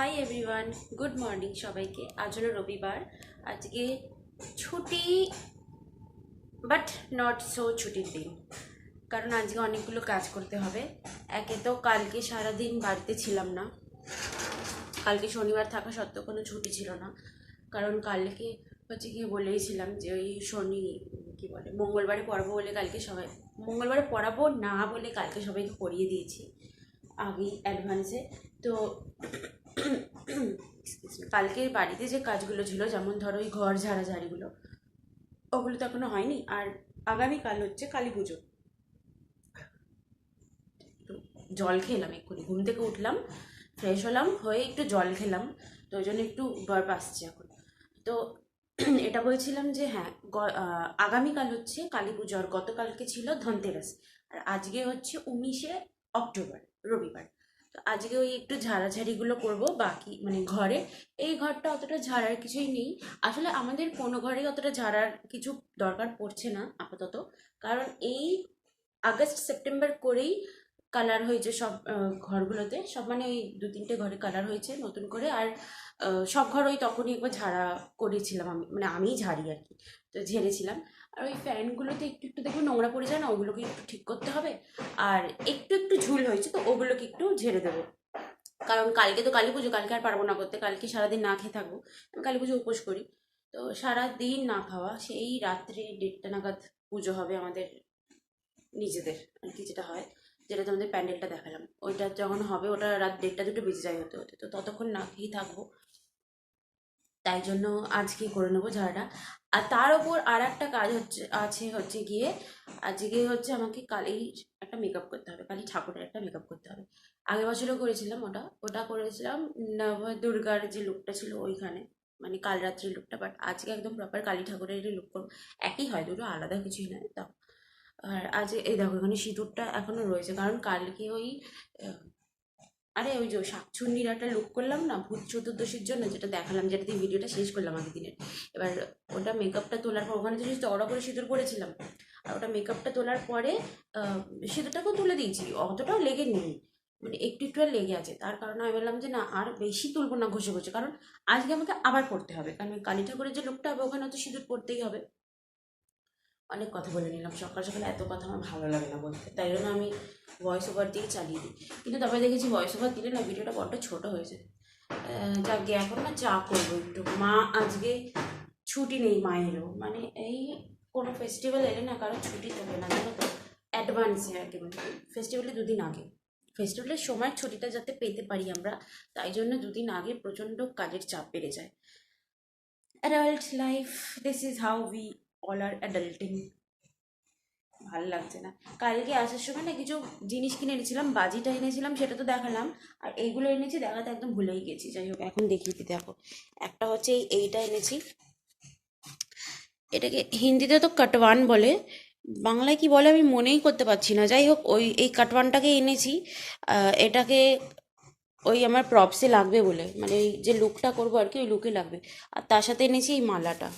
Hi everyone good morning সবাইকে। আজ হলো রবিবার। আজকে ছুটি বাট নট সো ছুটির দিন। কারণ আজকে অনেকগুলো কাজ করতে হবে। একে তো কালকে সারাদিন বাড়িতে ছিলাম না। কালকে শনিবার থাকা সত্ত্বেও কোনো ছুটি ছিল না। কারণ কালকে হচ্ছে গিয়ে বলেইছিলাম যে ওই শনি, কি বলে, মঙ্গলবারে পড়াবো বলে কালকে সবাই, মঙ্গলবারে পড়াবো না বলে কালকে সবাইকে পড়িয়ে দিয়েছি। আগেই অ্যাডভান্সে তো excuse me, কালকে বাড়িতে যে কাজগুলো ছিল যেমন ধরো ওই ঘর ঝাড়াঝাড়িগুলো ওগুলো তো এখনও হয়নি। আর আগামীকাল হচ্ছে কালী পুজো। জল খেলাম এক্ষুনি। ঘুম থেকে উঠলাম ফ্রেশ হলাম হয়ে একটু জল খেলাম তো ওই জন্য একটু বরফ আসছে এখন। তো এটা বলছিলাম যে হ্যাঁ আগামীকাল হচ্ছে কালী পুজো আর গতকালকে ছিল ধনতেরাস। আর আজকে হচ্ছে উনিশে অক্টোবর রবিবার। তো আজকে ওই একটু ঝাড়াঝাড়িগুলো করব বাকি মানে ঘরে। এই ঘরটা অতটা ঝাড়ার কিছুই নেই। আসলে আমাদের কোনো ঘরেই অতটা ঝাড়ার কিছু দরকার পড়ছে না, আপাতত। কারণ এই আগস্ট, সেপ্টেম্বর করেই কালার হয়েছে সব ঘরগুলোতে। সব মানে ওই দু তিনটে ঘরে কালার হয়েছে নতুন করে। আর সব ঘর ওই তখনই একবার ঝাড়া করেছিলাম আমি মানে আমিই ঝাড়ি আর কি, তো ঝেড়েছিলাম। আর ওই ফ্যানগুলোতে একটু একটু দেখবে নোংরা পড়ে যায় না, ওগুলোকে একটু ঠিক করতে হবে। আর একটু একটু ঝুল হয়েছে তো ওগুলোকে একটু ঝেড়ে দেবো। কারণ কালকে তো কালী পুজো, কালকে আর পারব না করতে, কালকে সারাদিন না খেয়ে থাকব। আমি কালী পুজো উপোস করি। তো সারাদিন না খাওয়া, সেই রাত্রে দেড়টা নাগাদ পুজো হবে আমাদের নিজেদের আর কি যেটা হয়। যেটা তোমাদের প্যান্ডেলটা দেখালাম। ওইটা যখন হবে, ওটা রাত দেড়টা দুটো বেজে যায় হতে হতে। তো ততক্ষণ না খেয়েই থাকব। তাই জন্য আজকে করে নেব ঝাড়াটা? আর তার ওপর আর একটা কাজ হচ্ছে, আছে হচ্ছে গিয়ে, আজকে হচ্ছে আমাকে কালী একটা মেকআপ করতে হবে। কালী ঠাকুরের একটা মেকআপ করতে হবে। আগের বছরও করেছিলাম ওটা। ওটা করেছিলাম দুর্গার যে লুকটা ছিল ওইখানে। মানে কাল রাত্রির লুকটা বাট আজকে একদম প্রপার কালী ঠাকুরের লুক করব। একই হয়, দুটো আলাদা কিছুই নয়। তাও আর আজ এই দেখো, এখানে সিঁদুরটা এখনও রয়েছে। কারণ কালকে ওই আরে ওই যে শাকচুন্নির একটা লুক করলাম না, ভূত চতুর্দশীর জন্য, যেটা দেখালাম, যেটা দিয়ে ভিডিওটা শেষ করলাম আগের দিনের। এবার ওটা মেকআপটা তোলার পর, ওখানে তো চড়া করে সিঁদুর করেছিলাম আর ওটা মেকআপটা তোলার পরে সিঁদুরটাকেও তুলে দিয়েছি, অতটাও লেগে নেই মানে একটু একটু লেগে আছে। তার কারণে আমি বললাম যে, না, আর বেশি তুলবো না, ঘষে ঘষে। কারণ আজকে আমাকে আবার পড়তে হবে। কারণ কালী ঠাকুরের যে লুকটা হবে ওখানে তো সিঁদুর পড়তেই হবে। অনেক কথা বলে নিলাম। সকাল সকাল এত কথা আমার ভালো লাগে না বলতে। তাই জন্য আমি ভয়েস ওভার দিয়ে চালিয়ে দিই। কিন্তু তবে দেখেছি ভয়েস ওভার দিলে না ভিডিওটা বড্ড ছোট হয়েছে গিয়ে এখন না চা করব একটু। মা আজকে ছুটি নেই মায়েরও। মানে এই কোনো ফেস্টিভ্যাল এলে না কারও ছুটি দেবে না। জানো তো? অ্যাডভান্সে আর কি মানে ফেস্টিভ্যালে দুদিন আগে। ফেস্টিভ্যালের সময় ছুটিটা যাতে পেতে পারি আমরা, তাই জন্য দুদিন আগে প্রচণ্ড কাজের চাপ বেড়ে যায়। Adult life this is how we all are adulting ভালো লাগছে না। কালকে আসার সময় না কিছু জিনিস কিনে এনেছিলাম, বাজিটা এনেছিলাম, সেটা তো দেখালাম। আর এইগুলো এনেছি, দেখাতে একদম ভুলেই গেছি। যাই হোক, এখন দেখিয়ে দিই। দেখো, একটা হচ্ছে এই, এইটা এনেছি। এটাকে হিন্দিতে তো কাটওয়ান বলে। বাংলায় কি বলে আমি মনেই করতে পারছি না। যাই হোক, ওই, এই কাটওয়ানটাকে এনেছি। এটাকে ওই আমার প্রপসে লাগবে বলে। মানে ওই যে লুকটা করব আর কি, ওই লুকে লাগবে। আর তার সাথে এনেছি এই মালাটা।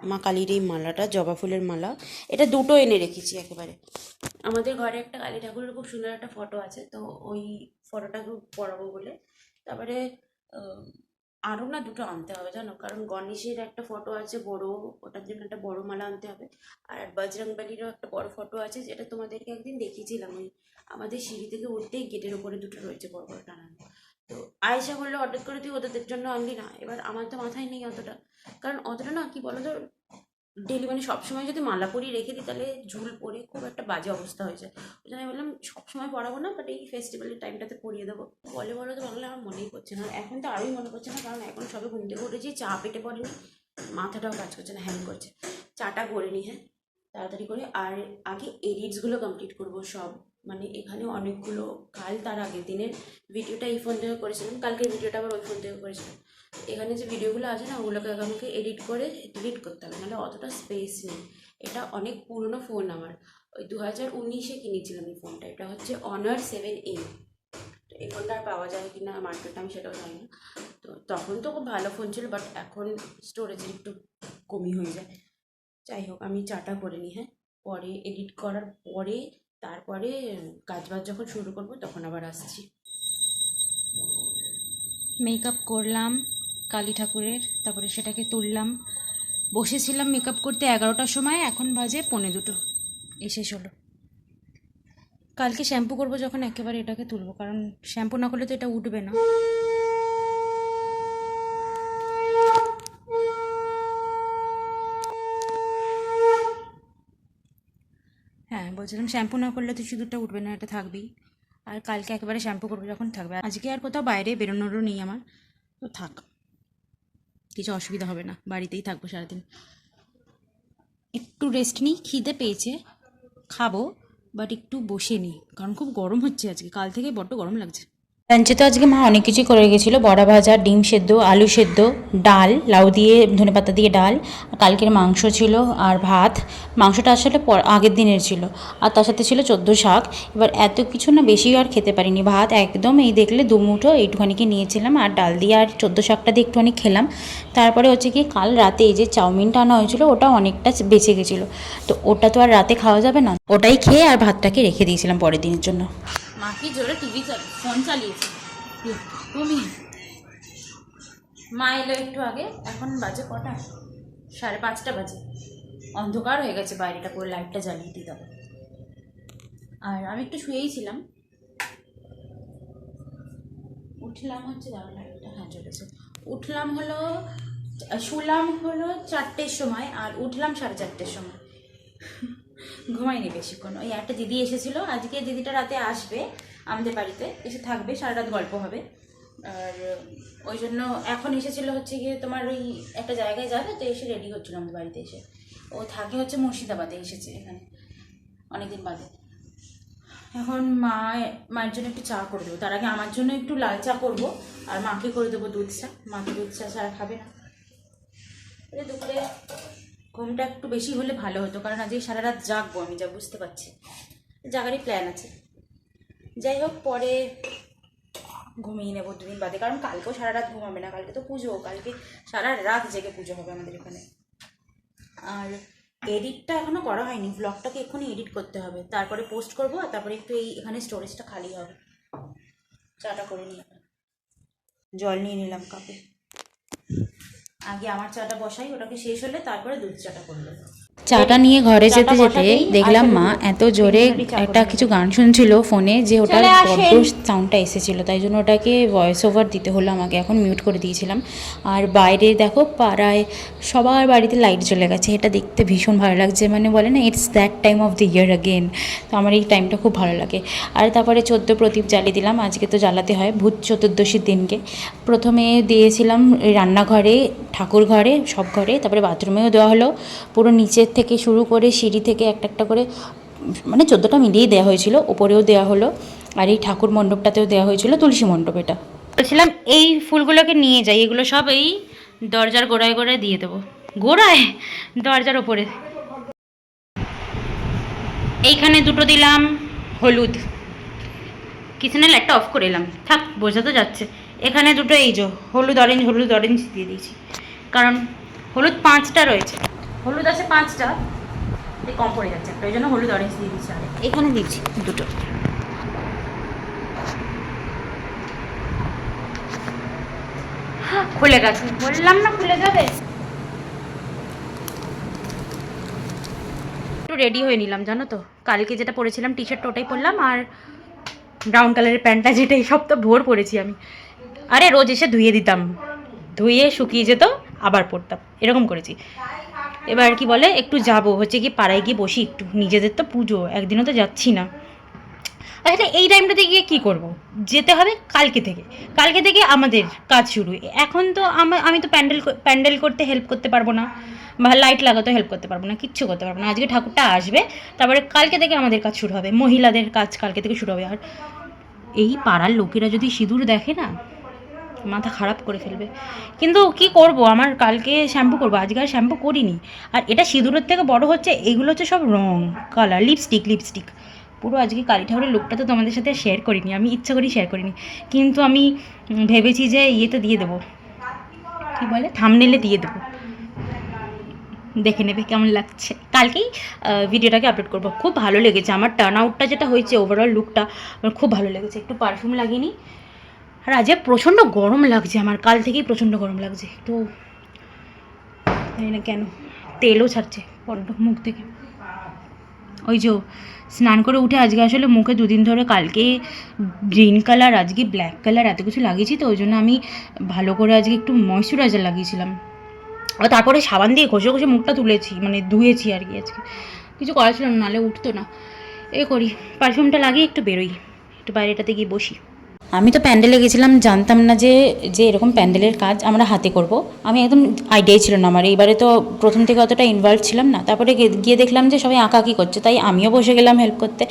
মা কালীর এই মালাটা, জবা ফুলের মালা, এটা দুটো এনে রেখেছি একেবারে। আমাদের ঘরে একটা কালী ঠাকুরের খুব সুন্দর একটা ফটো আছে, তো ওই ফটোটাকে পরাবো বলে। তারপরে আরও না দুটো আনতে হবে জানো, কারণ গণেশের একটা ফটো আছে বড়, ওটার জন্য একটা বড় মালা আনতে হবে। আর বজরংবলিরও একটা বড় ফটো আছে, যেটা তোমাদেরকে একদিন দেখিয়েছিলাম, ওই আমাদের সিঁড়ি থেকে উঠতেই গেটের ওপরে দুটো রয়েছে বড় বড় টানানো তো আয়েশা বলল অর্ডার করে তুই ওদের জন্য আনলি না? এবার আমার তো মাথায় নেই অতটা। কারণ অতটা না, কি বলো তো ডেলি মানে সবসময় যদি মালা পরিয়ে রেখে দিই, তাহলে ঝুল পরে খুব একটা বাজে অবস্থা হয়ে যায়। ওই জন্য আমি বললাম, সবসময় পড়াবো না বাট এই ফেস্টিভ্যালের টাইমটাতে পরিয়ে দেবো। বলে, বলো তো বাংলা আমার মনেই করছে না। এখন তো আরোই মনে করছে না, কারণ এখন সবে ঘুম থেকে উঠেছি, চা পেটে পড়েনি, মাথাটাও কাজ করছে না হ্যাং করছে। চাটা করে নি হ্যাঁ তাড়াতাড়ি করে। আর আগে এডিটসগুলো কমপ্লিট করব সব। মানে এখানে অনেকগুলো কাল তার আগের দিনের ভিডিওটা এই ফোন থেকে করেছিলাম। কালকের ভিডিওটা আবার ওই ফোন থেকে করেছিলাম। এখানে যে ভিডিওগুলো আছে না, ওগুলোকে আমাকে এডিট করে ডিলিট করতে হবে, নাহলে অতটা স্পেস নেই। এটা অনেক পুরনো ফোন আমার। ওই দু হাজার উনিশে কিনেছিলাম এই ফোনটা এটা হচ্ছে অনার সেভেন এ তো এই ফোনটা আর পাওয়া যায় কি না মার্কেটে আমি সেটাও জানি না। তো তখন তো খুব ভালো ফোন ছিল বাট এখন স্টোরেজের একটু কমই হয়ে যায়। যাই হোক, আমি চাটা করে নিই হ্যাঁ। পরে এডিট করার পরে তারপরে কাজ বাজ যখন শুরু করব, তখন আবার আসছি। মেকআপ করলাম কালী ঠাকুরের, তারপরে সেটাকে তুললাম। বসেছিলাম মেকআপ করতে এগারোটার সময়, এখন বাজে পৌনে দুটো। শেষ হলো। কালকে শ্যাম্পু করব যখন, একেবারে এটাকে তুলবো, কারণ শ্যাম্পু না করলে তো এটা উঠবে না হ্যাঁ বলছিলাম, শ্যাম্পু না করলে তো সিঁদুরটা উঠবে না, এটা থাকবেই। আর কালকে একেবারে শ্যাম্পু করবে যখন থাকবে। আজকে আর কোথাও বাইরে বেরোনোরও নেই আমার, তো থাক। কিছু অসুবিধা হবে না, বাড়িতেই থাকব সারাদিন। একটু রেস্ট নিই, খিদে পেয়েছে, খাব বাট একটু বসে নিই। কারণ খুব গরম হচ্ছে আজকে, কাল থেকে বড্ড গরম লাগছে। লাঞ্চে তো আজকে মা অনেক কিছুই করে গেছিল। বড়া ভাজা, ডিম সেদ্ধ, আলু সেদ্ধ, ডাল, লাউ দিয়ে ধনেপাতা দিয়ে ডাল, কালকের মাংস ছিল আর ভাত। মাংসটা আসলে আগের দিনের ছিল। আর তার সাথে ছিল চোদ্দ শাক। এবার এত কিছু না বেশি আর খেতে পারিনি। ভাত একদম এই দেখলে দুমুঠো এইটুখানিকে নিয়েছিলাম আর ডাল দিয়ে আর চোদ্দ শাকটা দিয়ে একটুখানি খেলাম। তারপরে হচ্ছে কি কাল রাতে এই যে চাউমিনটা আনা হয়েছিল, ওটা অনেকটা বেঁচে গেছিল। তো ওটা তো আর রাতে খাওয়া যাবে না? ওটাই খেয়ে আর ভাতটাকে রেখে দিয়েছিলাম পরের দিনের জন্য। মা কি জোরে টিভি চাল ফোন চালিয়েছে। তুমি? মা এলো একটু আগে এখন বাজে কটা? সাড়ে পাঁচটা বাজে। অন্ধকার হয়ে গেছে বাইরেটা করে লাইটটা জ্বালিয়ে দিতে হবে আর আমি একটু শুয়েই ছিলাম। উঠলাম হচ্ছে দাঁড়া লাইটটা হ্যাঁ চলেছে উঠলাম হলো শুলাম হলো চারটের সময় আর উঠলাম সাড়ে চারটের সময়। ঘুমাইনি বেশিক্ষণ। ওই একটা দিদি এসেছিল। আজকে দিদিটা রাতে আসবে আমাদের বাড়িতে। এসে থাকবে, সারা রাত গল্প হবে। আর ওই জন্য এখন এসেছিল হচ্ছে গিয়ে তোমার ওই একটা জায়গায় যাবে, তো এসে রেডি হচ্ছিল আমাদের বাড়িতে এসে। ও থাকে হচ্ছে মুর্শিদাবাদে, এসেছে এখানে অনেকদিন বাদে। এখন মা, মায়ের জন্য একটু চা করে দেবো। তার আগে আমার জন্য একটু লাল চা করব। আর মাকে করে দেবো দুধ চা। মাকে দুধ চা ছাড়া খাবে না। দুপুরে ঘুমটা একটু বেশি হলে ভালো হতো, কারণ আজকে সারা রাত জাগবো আমি, যা বুঝতে পারছি। জাগারই প্ল্যান আছে। যাই হোক, পরে ঘুমিয়ে নেব দুদিন বাদে, কারণ কালকেও সারা রাত ঘুমাবে না, কালকে তো পুজো, কালকে সারা রাত জেগে পুজো হবে আমাদের এখানে। আর এডিটটা এখনও করা হয়নি ব্লগটাকে এক্ষুনি এডিট করতে হবে। তারপরে পোস্ট করব, আর তারপরে একটু এই এখানে স্টোরেজটা খালি হবে। চাটা করে এখন। জল নিয়ে নিলাম কাপে আগে আমার চাটা বসাই ওটাকে শেষ হলে তারপরে দুধ চাটা করব। চাটা নিয়ে ঘরে যেতে যেতে দেখলাম মা এত জোরে একটা কিছু গান শুনছিল ফোনে যে ওটার চলে বড্ড সাউন্ডটা এসেছিল তাই জন্য ওটাকে ভয়েস ওভার দিতে হলো আমাকে এখন মিউট করে দিয়েছিলাম। আর বাইরে দেখো পাড়ায় সবার বাড়িতে লাইট জ্বলে গেছে এটা দেখতে ভীষণ ভালো লাগছে মানে বলে না it's that time of the year again তো আমার এই টাইমটা খুব ভালো লাগে। আর তারপরে চোদ্দ প্রদীপ জ্বালিয়ে দিলাম আজকে তো জ্বালাতে হয় ভূত চতুর্দশীর দিনকে। প্রথমে দিয়েছিলাম রান্নাঘরে ঠাকুর ঘরে সব ঘরে তারপরে বাথরুমেও দেওয়া হলো পুরো নিচের থেকে শুরু করে সিঁড়ি থেকে একটা একটা করে মানে চোদ্দোটা মিলিয়েই দেওয়া হয়েছিল, ওপরেও দেওয়া হলো, আর এই ঠাকুর মণ্ডপটাতেও দেওয়া হয়েছিল তুলসী মণ্ডপ এটা। বলছিলাম, এই ফুলগুলোকে নিয়ে যাই, এগুলো সব এই দরজার গোড়ায় গোড়ায় দিয়ে দেবো। গোড়ায়? দরজার ওপরে। এইখানে দুটো দিলাম, হলুদ। কিচেনের লাইটটা অফ করে এলাম। থাক, বোঝা তো যাচ্ছে। এখানে দুটো এই যে, হলুদ অরেঞ্জ হলুদ অরেঞ্জ দিয়ে দিয়েছি। কারণ হলুদ পাঁচটা রয়েছে। হলুদ আছে পাঁচটা কম পড়ে যাচ্ছে একটা ওই জন্য হলুদ অরেঞ্জ দিয়ে দিচ্ছি আর এখানে দিচ্ছি দুটো। খুলে গেছে বললাম না খুলে যাবে। একটু রেডি হয়ে নিলাম জানো তো? কালকে যেটা পরেছিলাম টি শার্ট ওটাই পরলাম আর ব্রাউন কালারের প্যান্টটা যেটা এই সপ্তাহ ভোর পরেছি আমি। আরে রোজ এসে ধুয়ে দিতাম। ধুয়ে শুকিয়ে যেত আবার পরতাম। এরকম করেছি। এবার কি বলে, একটু যাব। হচ্ছে কি পাড়ায় গিয়ে বসি একটু। নিজেদের তো পুজো, একদিনও তো যাচ্ছি না। আসলে এই টাইমটাতে গিয়ে কি করব? যেতে হবে কালকে থেকে। কালকে থেকে আমাদের কাজ শুরু। এখন তো আমি তো প্যান্ডেল প্যান্ডেল করতে হেল্প করতে পারব না। বা লাইট লাগাতে হেল্প করতে পারব না, কিচ্ছু করতে পারব না। আজকে ঠাকুরটা আসবে, তারপরে কালকে থেকে আমাদের কাজ শুরু হবে। মহিলাদের কাজ কালকে থেকে শুরু হবে। আর এই পাড়ার লোকেরা যদি সিঁদুর দেখে না মাথা খারাপ করে ফেলবে। কিন্তু কি করব? আমার কালকে শ্যাম্পু করব, আজকে আর শ্যাম্পু করিনি। আর এটা সিঁদুরের থেকে বড় হচ্ছে, এগুলো হচ্ছে সব রং, কালার লিপস্টিক লিপস্টিক পুরো আজকে কালী ঠাকুরের লুকটা তো তোমাদের সাথে শেয়ার করিনি, আমি ইচ্ছা করি শেয়ার করিনি। কিন্তু আমি ভেবেছি যে ইয়েতে দিয়ে দেবো। কি বলে? থামনেলে দিয়ে দেবো। দেখে নেবে কেমন লাগছে। কালকেই ভিডিওটাকে আপলোড করব। খুব ভালো লেগেছে। আমার টার্ন আউটটা যেটা হয়েছে ওভারঅল লুকটা আমার খুব ভালো লেগেছে। একটু পারফিউম লাগিয়ে নিই। আর আজকে প্রচণ্ড গরম লাগছে, আমার কাল থেকেই প্রচণ্ড গরম লাগছে। একটু জানি না কেন, তেলও ছাড়ছে বড্ড মুখ থেকে। ওই যে স্নান করে উঠে আজকে আসলে মুখে দুদিন ধরে কালকে গ্রিন কালার, আজকে ব্ল্যাক কালার, এত কিছু লাগিয়েছি তো, ওই জন্য আমি ভালো করে আজকে একটু ময়শ্চারাইজার লাগিয়েছিলাম। আর তারপরে সাবান দিয়ে ঘষে ঘষে মুখটা তুলেছি মানে ধুয়েছি আর কি আজকে। কিছু করা ছিল না নাহলে উঠতো না। এ করি পারফিউমটা লাগিয়ে একটু বেরোই, একটু বাইরেটাতে গিয়ে বসি। আমি তো প্যান্ডেলে গেছিলাম, জানতাম না যে যে এরকম প্যান্ডেলের কাজ আমরা হাতে করব। আমি একদম আইডিয়াই ছিল না আমার। এইবারে তো প্রথম থেকে অতটা ইনভলভ ছিলাম না। তারপরে গিয়ে দেখলাম যে সবাই আঁকাকি করছে, তাই আমিও বসে গেলাম হেল্প করতে।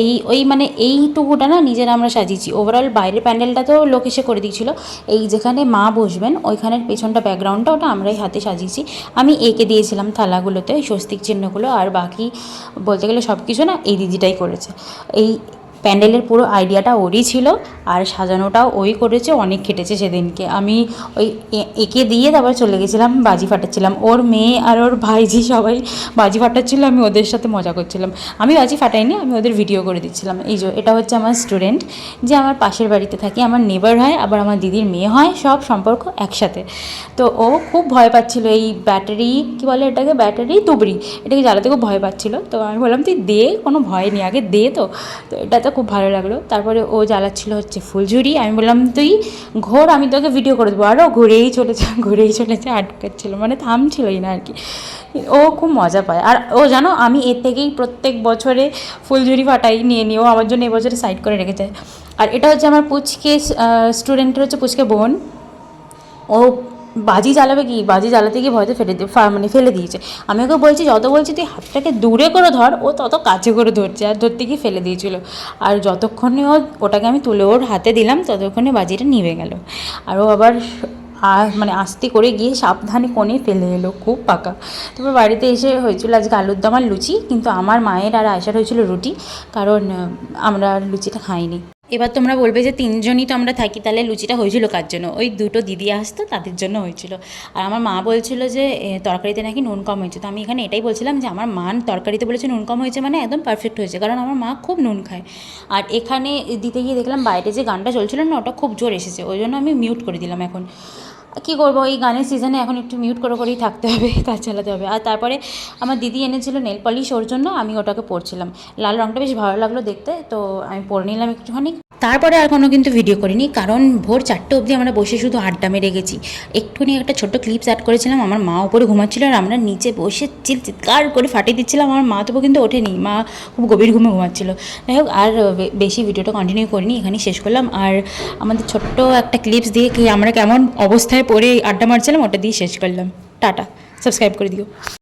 এই, ওই মানে এইটুকুটা না নিজেরা আমরা সাজিয়েছি। ওভারঅল বাইরের প্যান্ডেলটা তো লোক এসে করে দিয়েছিল। এই যেখানে মা বসবেন, ওইখানের পেছনটা ব্যাকগ্রাউন্ডটা ওটা আমরাই হাতে সাজিয়েছি। আমি এঁকে দিয়েছিলাম থালাগুলোতে, স্বস্তিক চিহ্নগুলো, আর বাকি বলতে গেলে সব কিছু না এই দিদিটাই করেছে। এই প্যান্ডেলের পুরো আইডিয়াটা ওরই ছিল আর সাজানোটাও ওই করেছে, অনেক খেটেছে সেদিনকে। আমি ওই এঁকে দিয়ে তারপর চলে গেছিলাম, বাজি ফাটাচ্ছিলাম। ওর মেয়ে আর ওর ভাইজি সবাই বাজি ফাটাচ্ছিল, আমি ওদের সাথে মজা করছিলাম। আমি বাজি ফাটাইনি, আমি ওদের ভিডিও করে দিচ্ছিলাম। এই যে, এটা হচ্ছে আমার স্টুডেন্ট যে আমার পাশের বাড়িতে থাকে, আমার নেবার হয়, আবার আমার দিদির মেয়ে হয়, সব সম্পর্ক একসাথে। তো ও খুব ভয় পাচ্ছিল, এই ব্যাটারি, কি বলে এটাকে? ব্যাটারি? তুবড়ি। এটাকে জ্বালাতে খুব ভয় পাচ্ছিল। তো আমি বললাম, তুই দে, কোনো ভয় নেই, আগে দে তো। তো এটা তো খুব ভালো লাগল। তারপরে ও জ্বালাচ্ছিল হচ্ছে ফুলঝুরি। আমি বললাম, তুই ঘোর, আমি তোকে ভিডিও করে দেবো। আরও ঘুরেই চলেছে ঘুরেই চলেছে, আটকাচ্ছিল মানে থামছিলই না আর কি। ও খুব মজা পায়। আর ও জানো, আমি এর থেকেই প্রত্যেক বছরে ফুলঝুরি ফাটাই নিয়ে নিয়ে ও আমার জন্য এবছরে সাইড করে রেখেছে। আর এটা হচ্ছে আমার পুচকে স্টুডেন্টের হচ্ছে পুচকে বোন। ও বাজি জ্বালাবে কি? বাজি জ্বালাতে গিয়ে ভয়তে ফেলে দিয়ে মানে ফেলে দিয়েছে। আমি ওকে বলছি, যত বলছি তুই হাতটাকে দূরে করে ধর, ও তত কাছে করে ধরছে, আর ধরতে গিয়ে ফেলে দিয়েছিল। আর যতক্ষণে ও ওটাকে আমি তুলে ওর হাতে দিলাম, ততক্ষণে বাজিটা নিভে গেল। আর ও আবার আর মানে আস্তে করে গিয়ে সাবধানে কোণে ফেলে এলো, খুব পাকা। তারপর বাড়িতে এসে হয়েছিল আজকে আলুর দম আর লুচি, কিন্তু আমার মায়ের আর আয়সার হয়েছিল রুটি, কারণ আমরা লুচিটা খাইনি। এবার তোমরা বলবে যে তিনজনই তো আমরা থাকি, তাহলে লুচিটা হয়েছিল কার জন্য? ওই দুটো দিদি আসতো, তাদের জন্য হয়েছিল। আর আমার মা বলছিল যে তরকারিতে নাকি নুন কম হয়েছে। তো আমি এখানে এটাই বলছিলাম যে, আমার মান তরকারিতে বলেছে নুন কম হয়েছে মানে একদম পারফেক্ট হয়েছে। কারণ আমার মা খুব নুন খায়। আর এখানে দিতে গিয়ে দেখলাম বাইরে যে গানটা চলছিল না, ওটা খুব জোর এসেছে। ওই জন্য আমি মিউট করে দিলাম এখন। কী করব? এই গানের সিজনে এখন একটু মিউট করে করেই থাকতে হবে কাজ চালাতে হবে। আর তারপরে আমার দিদি এনেছিল নেল পলিশ ওর জন্য আমি ওটাকে পরছিলাম। লাল রঙটা বেশ ভালো লাগল দেখতে, তো আমি পরে নিলাম একটুখানি। তারপরে আর কোনো কিন্তু ভিডিও করিনি, কারণ ভোর চারটে অবধি আমরা বসে শুধু আড্ডা মেরে গেছি। একটুখানি একটা ছোট্ট ক্লিপস অ্যাড করেছিলাম, আমার মা উপরে ঘুমাচ্ছিল আর আমরা নিচে বসে চিল চিৎকার করে ফাটিয়ে দিচ্ছিলাম, আমার মা তবু কিন্তু ওঠেনি, মা খুব গভীর ঘুমে ঘুমাচ্ছিল। যাই হোক, আর বেশি ভিডিওটা কন্টিনিউ করিনি, এখানেই শেষ করলাম। আর আমাদের ছোট্ট একটা ক্লিপস দিয়ে কি আমরা কেমন অবস্থায় পড়ে আড্ডা মারছিলাম, ওটা দিয়ে শেষ করলাম। টাটা সাবস্ক্রাইব করে দিও।